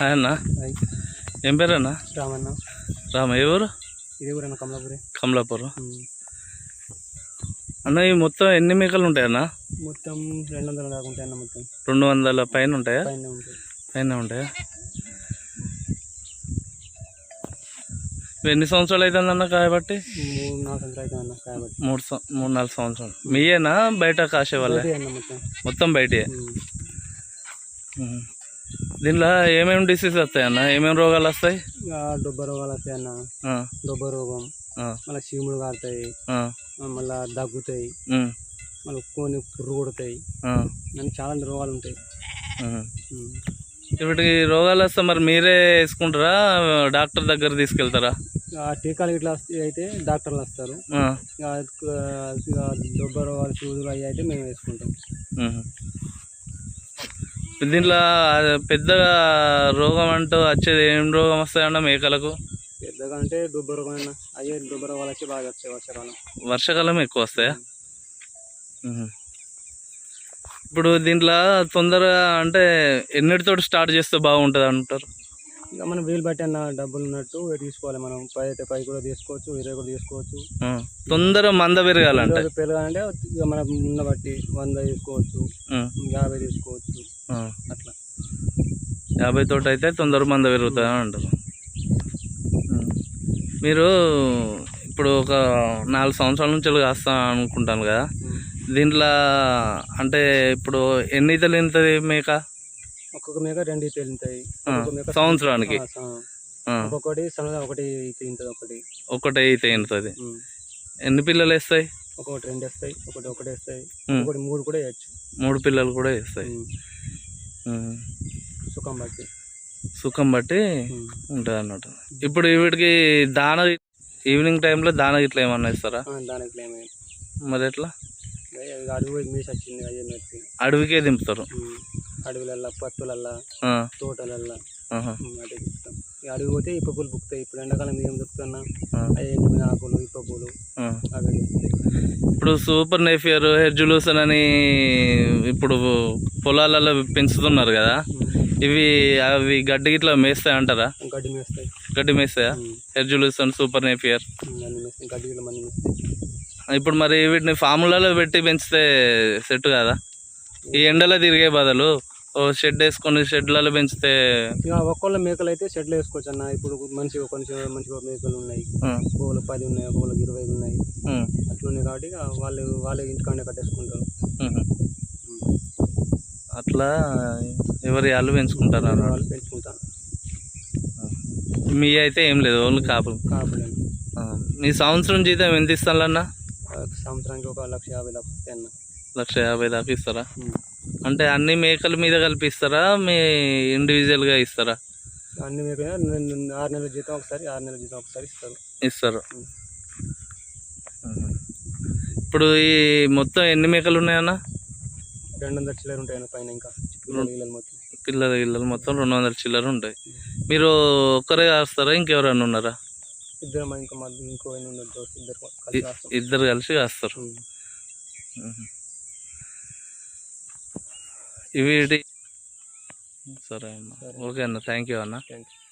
అన్న. ఏం పేరు అన్న రామన్న. రామ ఏ ఊరు? ఇది ఊరన్న కమలాపురి. కమలాపురం. అన్న ఈ మొత్తం ఎన్ని మేకలు ఉంటాయి అన్న? మొత్తం రెండు వందల దాకా ఉంటాయి అన్న మొత్తం. రెండు వందల పైన ఉంటాయా? పైన ఉంటాయి. ఎన్ని సంవత్సరాలు అవుతుంది అన్న కాబట్టి మూడు అన్న మూడు నాలుగు సంవత్సరాలు. మీయేనా? బయట కాసే వాళ్ళే ఒకటే అన్న మొత్తం. బయటే. దీనిలో ఏమేమి డిసీజ్ వస్తాయి అన్న? ఏమేమి రోగాలు వస్తాయి? డొబ్బ రోగాలు వస్తాయి అన్న. డొబ్బ రోగం. మళ్ళీ చీములు కారుతాయి. మళ్ళీ దగ్గుతాయి. మళ్ళీ కొన్ని పురుగు కొడతాయి. అని చాలా రోగాలు ఉంటాయి. వీటికి రోగాలు వస్తే మరి మీరే వేసుకుంటారా? డాక్టర్ దగ్గర తీసుకెళ్తారా? టీకాలు ఇట్లా అయితే డాక్టర్లు వస్తారు. డొబ్బ రోగాలు సూదులు అవి అయితే మేము వేసుకుంటాం. దీంట్లో పెద్ద రోగం అంటూ వచ్చేది ఏం రోగం వస్తాయన్న మేకలకు పెద్దగా అంటే రోగం అన్న అయ్యే డొబ్బ రోగాలు వచ్చి బాగా వస్తాయి వర్షాకాలం. వర్షాకాలం ఎక్కువ వస్తాయా. ఇప్పుడు దీంట్లో తొందరగా అంటే ఎన్నిటితో స్టార్ట్ చేస్తే బాగుంటుంది అంటారు? ఇంకా మనం వీలు బట్టి అన్న డబ్బులు ఉన్నట్టు తీసుకోవాలి మనం. పై అయితే పై కూడా తీసుకోవచ్చు ఇరవై కూడా తీసుకోవచ్చు. తొందర మంద పెరగాలంటే? పెరగాలంటే ఇక మనం ఉన్న బట్టి వంద తీసుకోవచ్చు యాభై తీసుకోవచ్చు. అట్లా. యాభై తోటి అయితే తొందర మంద పెరుగుతుంది అని అంటారు. మీరు ఇప్పుడు ఒక నాలుగు సంవత్సరాల నుంచి కాస్తా అనుకుంటాను కదా. దీంట్లో అంటే ఇప్పుడు ఎన్ని ఈతలు ఇంతది మేక? ఒక్కొక్క మేక రెండు ఈతలు మేక సంవత్సరానికి? ఒకటి తింటుంది ఒకటి. ఒకటే ఈత ఇంతది ఉం. ఎన్ని పిల్లలు వేస్తాయి? ఒక్కొక్కటి రెండు వేస్తాయి ఒకటి ఒకటి వేస్తాయి. ఒకటి మూడు కూడా వేయచ్చు. మూడు పిల్లలు కూడా వేస్తాయి. సుఖం బట్టి. సుఖం బట్టి. ఉంటుంది అన్నట్టు ఇప్పుడు వీటికి దాన ఈవినింగ్ టైంలో దాన ఇట్లా ఏమన్నా ఇస్తారా? ఆ, దానికి ఏమి మరి ఎట్లా? అడవికే దింపుతారు. అడవులల్లా పత్తులల్లా తోటలల్లా. అడుగు పోతే ఇప్ప పూలు బుక్తాయి ఇప్పుడు ఎండాకాలం ఏం దొరుకుతున్నా అవి ఎండిపోయిన ఆకులు ఇప్ప పూలు. అవే ఇప్పుడు సూపర్ నెఫియర్ హెర్జులూసన్ అని ఇప్పుడు పొలాలలో పెంచుతున్నారు కదా ఇవి అవి గడ్డి గిట్లా మేస్తాయి అంటారా? గడ్డి మేస్తాయి. గడ్డి మేస్తాయా? హెర్జులూసన్ సూపర్ నెఫియర్. గడ్డి ఇప్పుడు మరి వీటిని ఫార్ములలో పెట్టి పెంచితే సెట్ కదా? ఈ ఎండలో తిరిగే బదులు షెడ్ వేసుకొని షెడ్లలో పెంచితే ఇక ఒక్కొక్క మేకలు అయితే షెడ్లు వేసుకోవచ్చు అన్న. ఇప్పుడు మంచిగా కొంచెం మంచిగా మేకలు ఉన్నాయి. ఒక్కొక్కరు పది ఉన్నాయి ఒక్కొక్కరు ఇరవై ఉన్నాయి. ఉమ్, అట్లా ఉన్నాయి కాబట్టి వాళ్ళు వాళ్ళే ఇంటికాడే కట్టేసుకుంటారు. అట్లా ఎవరి వాళ్ళు పెంచుకుంటారు వాళ్ళు పెంచుకుంటారు. మీ అయితే ఏం లేదు ఓన్లీ కాపులు. కాపులు. మీ సంవత్సరం జీతం ఎంత ఇస్తారన్న సంవత్సరానికి ఒక లక్ష యాభై దాకా అన్న. లక్ష యాభై దాకా ఇస్తారా. అంటే అన్ని మేకల మీద కలిపి ఇస్తారా మీ ఇండివిజువల్గా ఇస్తారా? అన్ని మీకు ఆరు నెలల జీతం ఒకసారి ఆరు నెలల జీతం ఒకసారి ఇస్తారు. ఇస్తారు. ఇప్పుడు ఈ మొత్తం ఎన్ని మేకలు ఉన్నాయన్న? రెండు వందల చిల్లర ఉంటాయి పైన ఇంకా. పిల్లలు మొత్తం. పిల్లల గిల్లలు మొత్తం రెండు వందల చిల్లర ఉంటాయి. మీరు ఒక్కరే కాస్తారా? ఇంకెవరైనా ఉన్నారా? ఇద్దరు ఇంకా ఇద్దరు కలిసి కాస్తారు. ఇవి సరే అన్న ఓకే అన్న. థ్యాంక్ యూ అన్న. Thank you